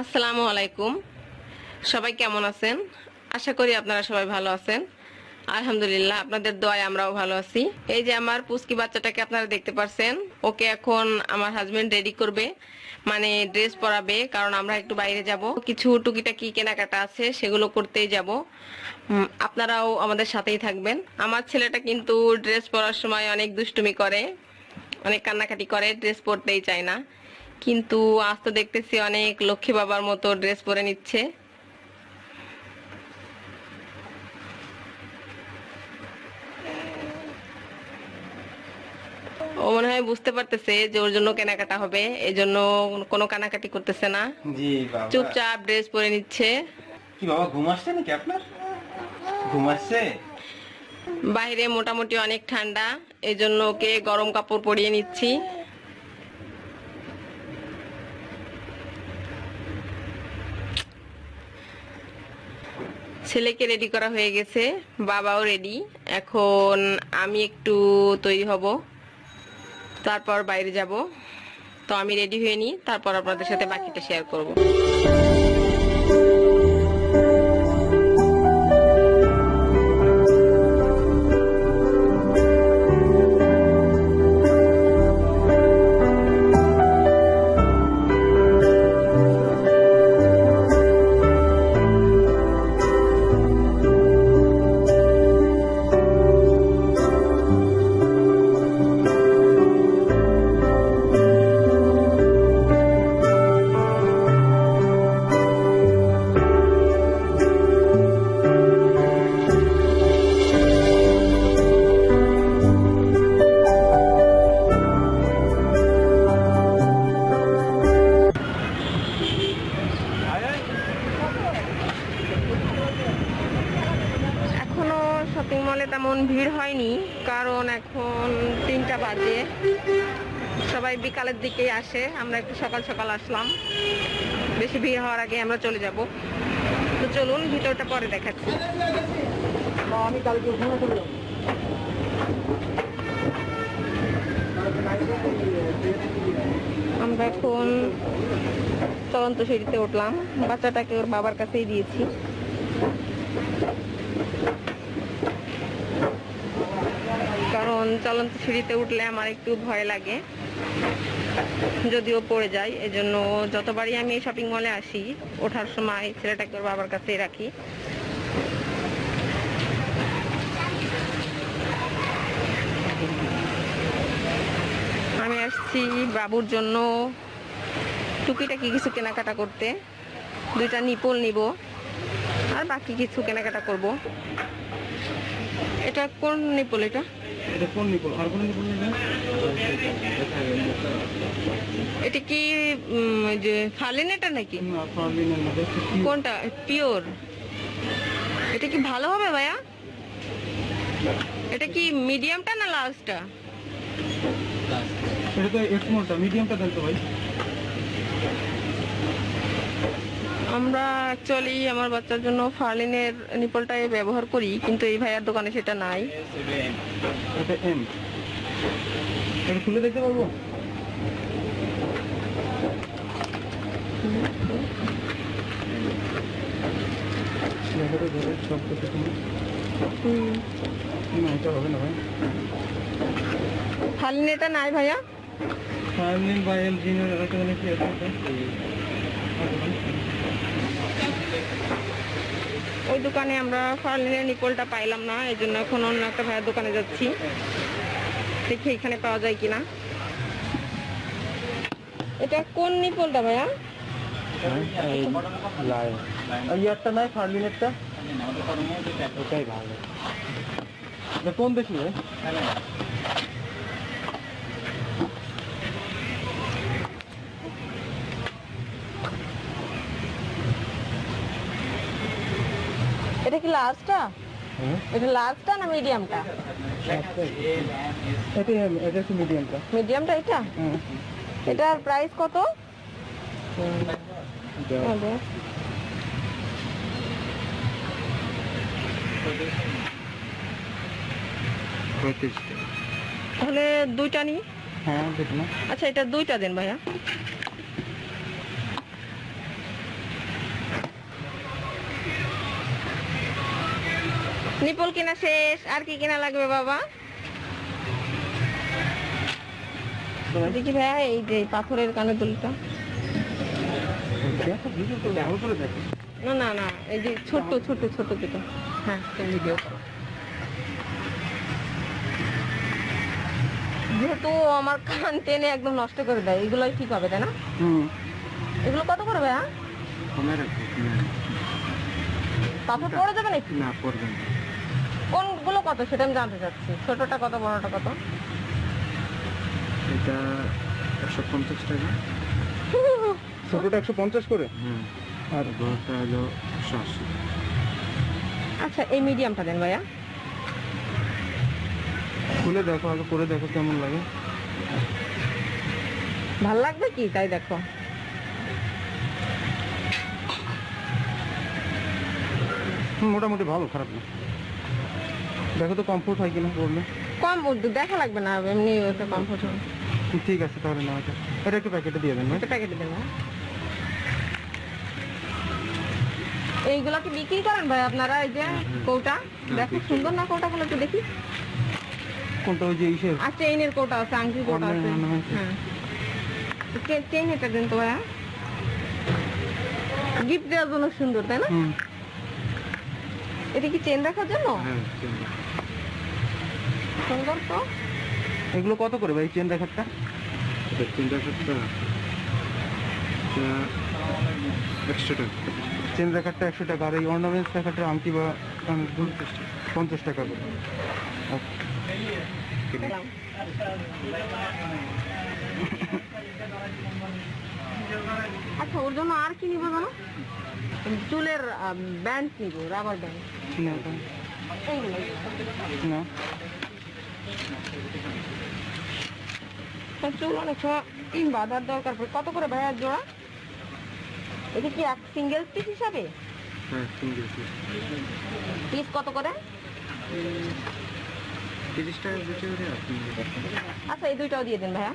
আসসালামু আলাইকুম। সবাই কেমন আছেন? আশা করি আপনারা সবাই ভালো আছেন। আলহামদুলিল্লাহ, আপনাদের দোয়ায় আমরাও ভালো আছি। এই যে আমার পুচকি বাচ্চাটাকে আপনারা দেখতে পারছেন, ওকে এখন আমার হাজবেন্ড রেডি করবে মানে ড্রেস পরাবে, কারণ আমরা একটু বাইরে যাব। কিছু টুকিটাকি কেনাকাটা আছে, সেগুলো করতেই যাব। আপনারাও আমাদের সাথেই থাকবেন। আমার ছেলেটা কিন্তু ড্রেস পরার সময় অনেক দুষ্টুমি করে, অনেক কান্নাকাটি করে ড্রেস পরতেই চায় না। কিন্তু আজ তো দেখতেছি অনেক লক্ষ্মী বাবার মতো ড্রেস পরে নিচ্ছে। ও মনে হয় বুঝতে পারতেছে যে ওর জন্য কেনাকাটা হবে এই জন্য কোনো কানাকাটি করতেছে না। জি বাবা। চুপচাপ ড্রেস পরে নিচ্ছে। কি বাবা ঘুম আসছে নাকি আপনার? ঘুম আসছে? বাইরে মোটামুটি অনেক ঠান্ডা এই জন্য ওকে গরম কাপড় পরিয়ে নিচ্ছি। ছেলেকে রেডি করা হয়ে গেছে, বাবাও রেডি এখন আমি একটু তৈরি হব, তারপর বাইরে যাব। তো আমি রেডি হয়ে নিই, তারপর আপনাদের সাথে বাকিটা শেয়ার করব। বাজে। সবাই বিকালের দিকেই আসে আমরা একটু সকাল সকাল আসলাম। বেশি ভিড় হওয়ার আগে আমরা চলে যাব। তো চলুন ভিতরটা পরে দেখাচ্ছি। আমি কালকে আমরা এখন চলন্ত সিঁড়িতে উঠলাম। বাচ্চাটাকে ওর বাবার কাছেই দিয়েছি কারণ চলন্ত সিঁড়িতে উঠলে আমার একটু ভয় লাগে, যদিও পড়ে যায়। এজন্য যতবারই আমি এই শপিং মলে আসি, ওঠার সময় ছেলেটাকে ওর বাবার কাছেই রাখি। আমি আসছি বাবুর জন্য টুকিটাকি কিছু কেনাকাটা করতে। দুইটা নিপল নিব, আর বাকি কিছু কেনাকাটা করব। এটা কোন নিপল এটা? এটা কোন নিপল আর কোন নিপল নেবেন এটা কি যে ফালেন এটা নাকি? না পারলিনের মধ্যে কোনটা? পিওর। এটা কি ভালো হবে ভাইয়া? এটা কি মিডিয়ামটা না লার্জটা এটা তো এক্সমলটা মিডিয়ামটা দেন তো ভাই। আমরা অ্যাকচুয়ালি আমার বাচ্চার জন্য ফার্লিনের নিপলটাই ব্যবহার করি কিন্তু এই ভাইয়ার দোকানে সেটা নাই। খুলে দেখতে পারব? ফার্লিন এটা নাই ভাইয়া? ফার্মিন বা এল জিনের মানে কি আছে? ওই দোকানে আমরা ফার্লিনের নিপলটা পাইলাম না এই জন্য এখন অন্য একটা ভাইয়ার দোকানে যাচ্ছি। দেখি এখানে পাওয়া যায় কিনা। এটা কোন নিপলটা ভাইয়া? হ্যাঁ, ইয়ারটা নাই ভালো। কোন দেখি কি লার্জটা হ্যাঁ এটা লার্জটা না মিডিয়ামটা এটা এম এটা হচ্ছে মিডিয়ামটা মিডিয়ামটা এটা? হ্যাঁ এটার প্রাইস কত? তাহলে দুইটা নি হ্যাঁ আচ্ছা এটা দুইটা দেন ভাইয়া। নিপল কিনা শেষ আর কি কিনা লাগবে বাবা? দেখি ভাইয়া এই যে পাথরের কানের দুলটা। না না না এই যে ছোট্ট ছোট্ট ছোট যেটা হ্যাঁ ভিডিও যেহেতু আমার কান টেনে একদম নষ্ট করে দেয় এগুলোই ঠিক হবে তাই না? হুম। এগুলো কত করে ভাইয়া? কমে রাখো। পাথর পড়ে যাবে নাকি? না পড়বে না। কত সেটা আমি জানতে চাচ্ছি। ছোটটা কত বড়টা কত? এটা একশো পঞ্চাশ টাকা। ছোটোটা একশো পঞ্চাশ করে? হুম। আর বড়টা হলো একশো আশি। আচ্ছা এই মিডিয়ামটা দেন ভাইয়া। খুলে দেখো আগে করে দেখো কেমন লাগে। ভালো লাগবে কি? তাই দেখো। মোটামুটি ভালো খারাপ না। দেখো তো কমফোর্ট হয় কিনা পড়লে কম দেখা লাগবে না এমনি ওটা কমফোর্ট হবে। ঠিক আছে তাহলে না এটা এটা একটু প্যাকেটে দিয়ে দেন হ্যাঁ? একটা প্যাকেটে দেন হ্যাঁ? এইগুলা কি বিক্রি করেন ভাই আপনারা এই যে কৌটা? দেখো সুন্দর না কৌটাগুলো একটু দেখি? কোনটা ওই যে ইসের? আর চেইনের কৌটা আছে আংটির কৌটা আছে. হ্যাঁ। চেইন এটা দেন তো ভাইয়া। গিফট দেওয়ার জন্য সুন্দর তাই না? এটা কি চেন রাখার জন্য? হ্যাঁ সুন্দর তো এগুলো কত করে ভাই চেন দেখারটা চেন দেখারটা একশো টাকা। চেন দেখারটা একশো টাকা আর এই অর্নামেন্টস দেখারটা আংটি বা পঞ্চাশ টাকা করে। আচ্ছা। আচ্ছা ওর জন্য আর কি নিব জানো? চুলের ব্যান্ড নিব রাবার ব্যান্ড না। চুল অনেক সময় বাঁধার দরকার পড়ে। কত করে ভাইয়ার জোড়া? এটা কি এক সিঙ্গেল পিস হিসাবে? হ্যাঁ পিস কত টাকা বেচে করে আচ্ছা এই দুইটাও দিয়ে দিন ভাইয়া।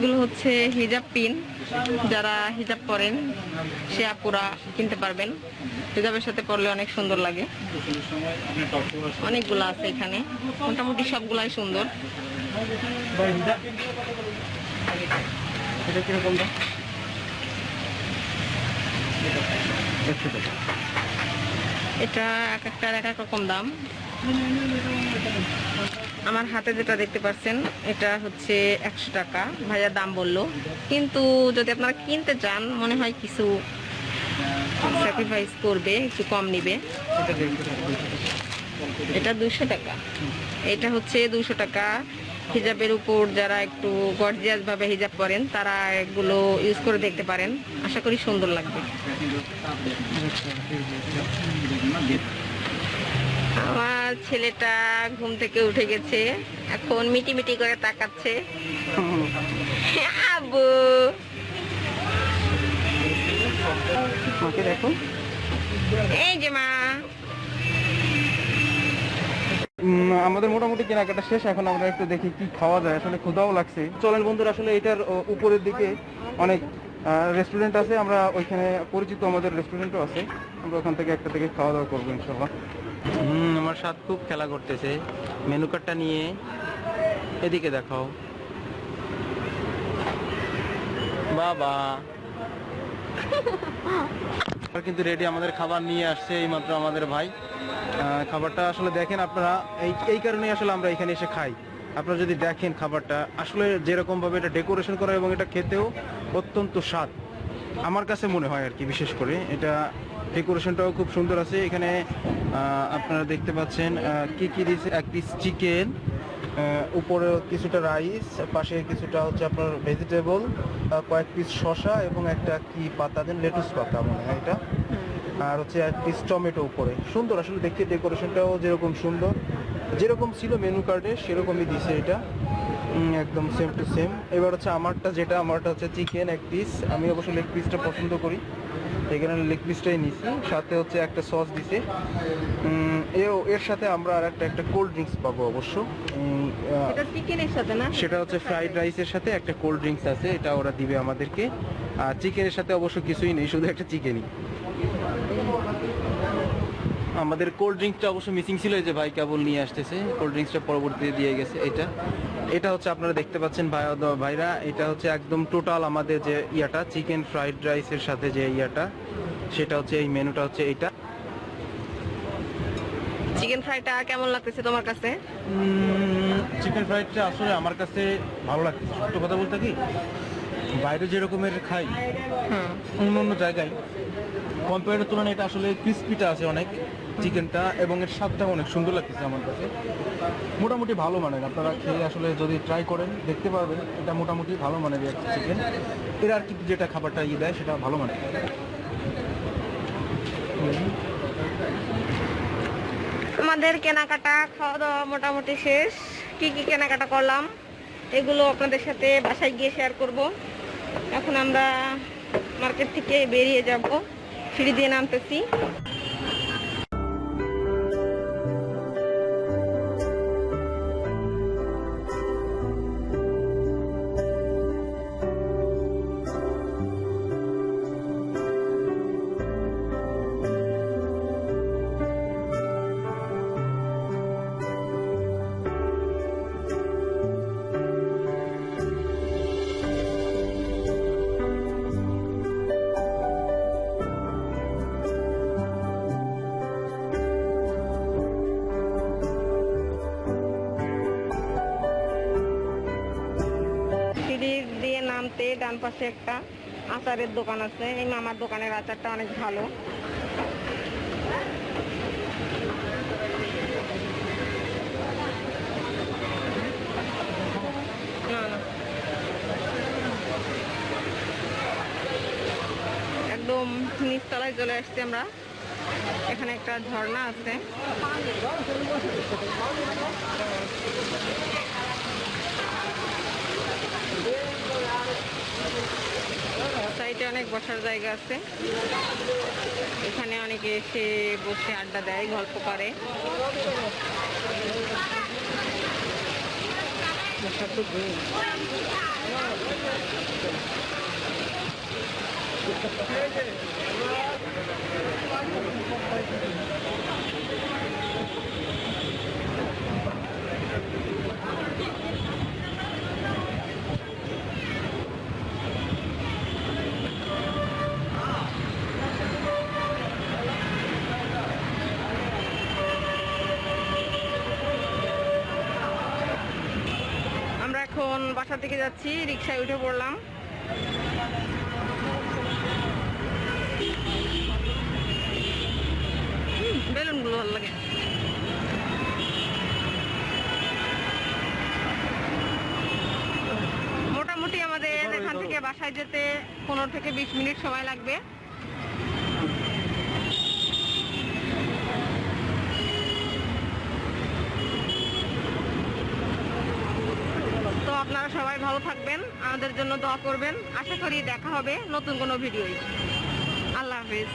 এগুলো হচ্ছে হিজাব পিন। যারা হিজাব পরেন সে আপুরা কিনতে পারবেন। হিজাবের সাথে পরলে অনেক সুন্দর লাগে। অনেকগুলো আছে এখানে। মোটামুটি সবগুলাই সুন্দর। এটা কীরকম এক একটার এক এক রকম দাম। আমার হাতে যেটা দেখতে পাচ্ছেন, এটা হচ্ছে একশো টাকা। ভাইয়া দাম বলল। কিন্তু যদি আপনারা কিনতে চান, মনে হয় কিছু স্যাক্রিফাইস করবে, একটু কম নিবে। এটা দুশো টাকা। এটা হচ্ছে দুশো টাকা। হিজাবের উপর যারা একটু গর্জিয়াস ভাবে হিজাব পরেন তারা এগুলো ইউজ করে দেখতে পারেন। আশা করি সুন্দর লাগবে। আমার ছেলেটা ঘুম থেকে উঠে গেছে এখন মিটি মিটি করে তাকাচ্ছে। আব্বু। মাকে দেখো। এই যে মা। আমাদের মোটামুটি কেনাকাটা শেষ এখন আমরা একটু দেখি কি খাওয়া যায়। আসলে ক্ষুধাও লাগছে। চলেন বন্ধুরা আসলে এটার উপরের দিকে অনেক রেস্টুরেন্ট আছে। আমরা ওইখানে পরিচিত আমাদের রেস্টুরেন্টও আছে। আমরা ওখান থেকে একটা থেকে খাওয়া দাওয়া করব ইনশাল্লাহ। হুম, আমার সাথ খুব খেলা করতেছে। মেনু কার্ডটা নিয়ে এদিকে দেখাও। বাবা। কিন্তু রেডি আমাদের খাবার নিয়ে আসছে এইমাত্র আমাদের ভাই। খাবারটা আসলে দেখেন আপনারা, এই এই কারণেই আসলে আমরা এখানে এসে খাই। আপনারা যদি দেখেন খাবারটা, আসলে যেরকম ভাবে এটা ডেকোরেশন করা এবং এটা খেতেও অত্যন্ত স্বাদ। আমার কাছে মনে হয় আর কি, বিশেষ করে। এটা ডেকোরেশনটাও খুব সুন্দর আছে। এখানে আপনারা দেখতে পাচ্ছেন কি কি দিয়েছে এক পিস চিকেন উপরে কিছুটা রাইস পাশে কিছুটা হচ্ছে আপনার ভেজিটেবল কয়েক পিস শসা এবং একটা কি পাতা দেন? লেটুস পাতা মনে হয় এটা। আর হচ্ছে এক পিস টমেটো উপরে। সুন্দর আসলে দেখতে ডেকোরেশনটাও যেরকম সুন্দর। যেরকম ছিল মেনু কার্ডে সেরকমই দিছে এটা। একদম সেম টু সেম এবার হচ্ছে আমারটা যেটা আমারটা হচ্ছে চিকেন এক পিস আমি অবশ্যই লেগ পিসটা পছন্দ করি। এখানে লেগ পিসটাই নিছি সাথে হচ্ছে একটা সস দিছে। এও এর সাথে আমরা আর একটা একটা কোল্ড ড্রিঙ্কস পাবো অবশ্য। সেটা হচ্ছে ফ্রাইড রাইসের সাথে একটা কোল্ড ড্রিঙ্কস আছে এটা ওরা দিবে আমাদেরকে। আর চিকেনের সাথে অবশ্য কিছুই নেই শুধু একটা চিকেনই আমাদের কোল্ড ড্রিঙ্কসটা অবশ্য মিসিং ছিল এই যে ভাই কেবল নিয়ে আসতেছে। কোল্ড ড্রিঙ্কসটা পরবর্তীতে দিয়ে গেছে এটা। এটা হচ্ছে আপনারা দেখতে পাচ্ছেন ভাই ভাইরা এটা হচ্ছে একদম টোটাল আমাদের যে ইয়াটা চিকেন ফ্রাইড রাইসের সাথে যে ইয়াটা সেটা হচ্ছে এই মেনুটা হচ্ছে এইটা চিকেন ফ্রাইটা কেমন লাগতেছে তোমার কাছে? চিকেন ফ্রাইডটা আসলে আমার কাছে ভালো লাগছে সত্য কথা বলতে কি? বাইরে যেরকমের খাই অন্য অন্য জায়গায় কম্পেয়ারের তুলনায় এটা আসলে ক্রিস্পিটা আছে অনেক চিকেনটা এবং এর স্বাদটা অনেক সুন্দর লাগতেছে আমার কাছে। মোটামুটি ভালো মানের, আপনারা খেয়ে আসলে যদি ট্রাই করেন, দেখতে পারবেন, এটা মোটামুটি ভালো মানের চিকেন এর আর কি যেটা খাবারটা ইয়ে দেয়, সেটা ভালো মানের। আমাদের কেনাকাটা খাওয়া দাওয়া মোটামুটি শেষ। কি কি কেনাকাটা করলাম, এগুলো আপনাদের সাথে বাসায় গিয়ে শেয়ার করব। এখন আমরা মার্কেট থেকে বেরিয়ে যাব। সিঁড়ি দিয়ে নামতেছি। পাশে একটা আচারের দোকান আছে। এই মামার দোকানের আচারটা অনেক ভালো। একদম নিচতলায় চলে আসছি আমরা। এখানে একটা ঝর্ণা আছে। সাইডে অনেক বসার জায়গা আছে। এখানে অনেকে এসে বসে আড্ডা দেয় গল্প করে। আমরা বাসা থেকে যাচ্ছি রিক্সায় উঠে পড়লাম। বেলুনগুলো ভালো লাগে। মোটামুটি আমাদের এখান থেকে বাসায় যেতে পনেরো থেকে বিশ মিনিট সময় লাগবে। আপনারা সবাই ভালো থাকবেন, আমাদের জন্য দোয়া করবেন। আশা করি দেখা হবে নতুন কোনো ভিডিও আল্লাহ হাফিজ।